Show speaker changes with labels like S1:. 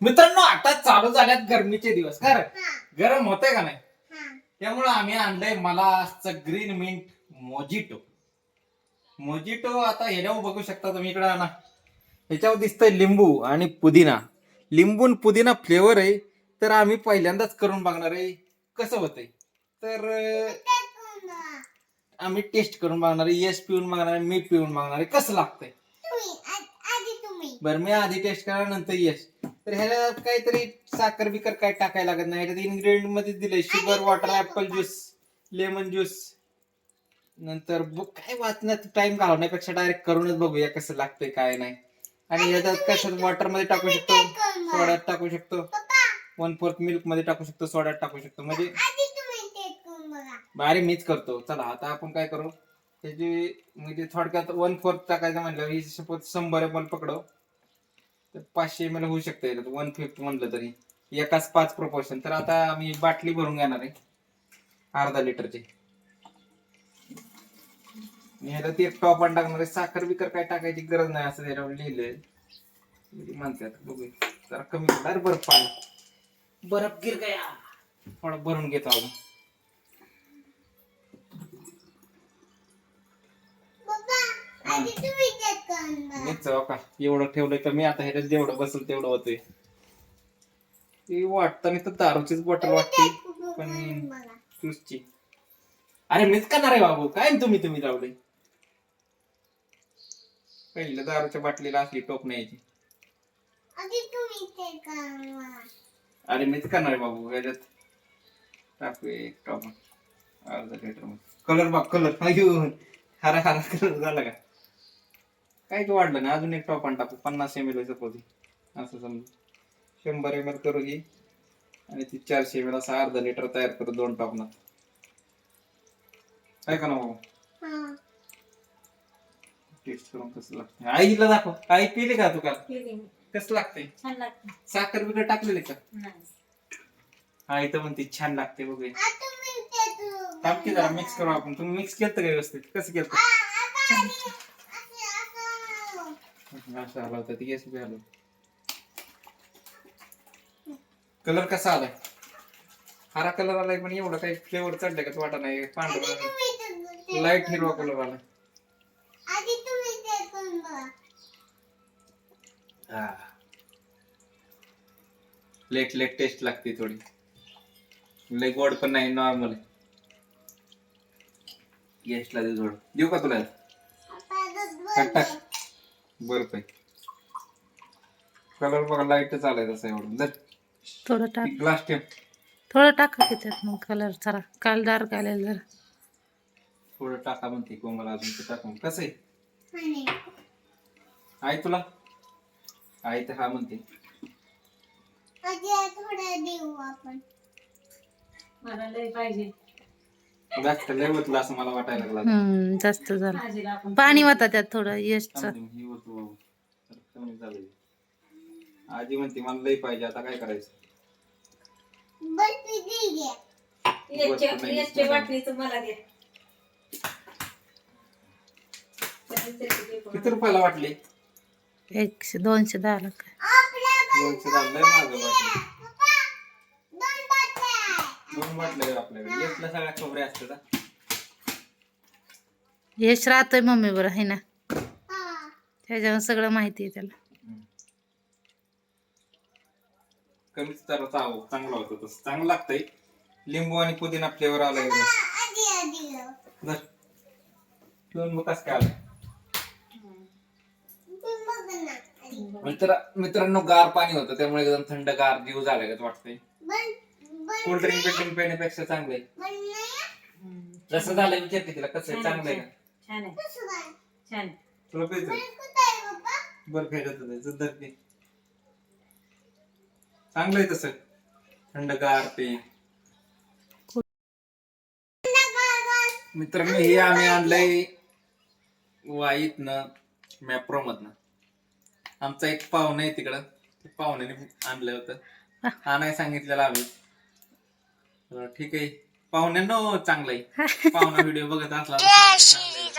S1: मित्रांनो आता चालू झाल्यात गरमीचे दिवस. खरं? गरम होतंय का नाही? त्यामुळे आम्ही आणलंय मला ग्रीन मिंट मोजिटो मोजिटो आता ह्याच्यावर बघू शकता तुम्ही इकडे ना ह्याच्यावर दिसतंय लिंबू आणि पुदिना. लिंबू आणि पुदिना फ्लेवर आहे. तर आम्ही पहिल्यांदाच करून बघणार आहे कसं होतंय. तर आम्ही टेस्ट करून बघणार आहे. यश पिऊन बघणार आहे मीठ पिऊन बघणार आहे. कसं लागतंय? बरं मी आधी टेस्ट करा नंतर यश तर ह्याला काहीतरी साखर बिकर काय टाकायला लागत नाही. ह्याच्यात इन्ग्रेडियंटमध्ये दिलंय sugar water apple juice lemon juice नंतर बुक काय वाचण्यात टाइम घालवण्यापेक्षा डायरेक्ट करूनच बघूया कसं लागतंय काय नाही. आणि ह्याच्यात कशात वॉटरमध्ये टाकू शकतो? सोड्यात टाकू शकतो. वन फोर्थ मिल्कमध्ये टाकू शकतो सोड्यात टाकू शकतो. म्हणजे अरे मीच करतो. चला आता आपण काय करू? त्याची म्हणजे थोडक्यात वन फोर्थ टाकायचं म्हणलं ही सपोज शंभर एम एल पकडव तर पाचशे एम एल होऊ शकते वन फिफ्थ म्हणलं तरी. एकाच पाच प्रपोर्शन तर आता आम्ही बाटली भरून घेणार आहे. अर्धा लिटरची. आणि ह्याला ती एक टॉप टाकणार आहे. साखर बिकर काय टाकायची गरज नाही असं त्याच्यावर लिहिलंय. म्हणतात बघूया. जरा कमी अरे बर्फ पाणी बर्फ गिर गया. थोडं भरून घेतो आपण. मीच का एवढं ठेवलंय तर मी आता ह्याच्यात जेवढं बसल तेवढं होतंय. ती वाटताना तर दारूचीच बॉटल वाटते पण ज्यूसची अरे मीच करणार आहे बाबू काय तुम्ही तुम्ही लावले पहिलं दारूच्या बाटलीला असली टोप न्यायची. अरे मीच करणार आहे बाबू ह्याच्यात टाकू एक टॉप. अर्धा लिटर कलर बघ कलर हरा हरा कलर झाला का? काहीच वाढलं नाही? अजून एक टॉप टाकू पन्नास एम एल असं समजा. शंभर एम एल करू ही आणि ती चारशे एम एल असं अर्धा लिटर तयार करू दोन टॉपनात काय का ना भाऊ? टेस्ट करून कसं लागतं आईला दाखव. आई पिली का तू का कसं लागतंय?
S2: लागतं
S1: साखर बिकर टाकलेले का?
S2: नाही.
S1: आई तर म्हणते छान लागते बघूया टाक की जरा मिक्स करू आपण. तुम्ही मिक्स केलं का व्यवस्थित? कसं केलं असं आला होता ती बी आलं कलर कसा आलाय? हरा कलर आलाय पण एवढं काही फ्लेवर चढलाय का? वाटा नाही पांढरा लाइट हिरवा कलर आलाय. लेट लेट टेस्ट लागते थोडी. लय गोड पण नाही नॉर्मल गेस्टला दे थोडं देऊ का तुला? टाक बरं पाय कलर बघा लाईटच आलाय तसा एवढं. दर
S2: थोडं टाक.
S1: ग्लास ठेव.
S2: थोडं टाका की त्यात मग कलर जरा. कालदार कालेल जरा.
S1: थोडं टाका म्हणते कोमला अजून ते टाकून. कसं आहे? आई तुला? आई तर हा म्हणते.
S2: मला लय पाहिजे.
S1: जास्त लय होतलं असं मला वाटायला लागलं
S2: हम्म जास्त झालं. पाणी वाता त्यात थोडं यशचं.
S1: थांब तुम्ही, ही होतो बाबू. तर कमी झालं हे. आजी म्हणते मला लय पाहिजे आता काय करायचं?
S3: याच्या वाटणीचं मला द्या
S1: किती रुपयाला वाटली?
S2: एकशे दोनशे दहा लाख.
S1: दोनशे झालं माझं वाटली. दोन बाटल्या आपल्याकडे सगळ्या असतात.
S2: यश राहतोय मम्मी बरं आहे ना? त्याच्यावर सगळं माहिती आहे त्याला.
S1: कमीच तर चाव चांगला होतो तसं. चांगलं लागतंय. लिंबू आणि पुदिना फ्लेवर आला एकदम धर. पिऊन मग कसं काय आलं मित्र मित्रांनो गार पाणी होतं त्यामुळे एकदम थंड गार जीव झाला का वाटतंय. कोल्ड ड्रिंक बिल्ड्रिंक पिण्यापेक्षा चांगलं आहे जसं झालं विचार की तिला कसं आहे? चांगलं आहे का?
S3: छान आहे. छान. आहे.
S1: तुला प्यायचं बरं फेरत होतं. ते चांगलं आहे तसं. थंडगार ते. मित्रांनो हे आम्ही आणलंय वाईतनं मॅप्रो मधनं आमचा एक पाहुणा आहे तिकडं. पाहुण्याने आणलं होतं. हा नाही सांगितलेलं आम्ही. ठीक आहे. पाहुण्यांनो चांगलं आहे. पाहुणा व्हिडिओ बघत असला तर चांगलं आहे.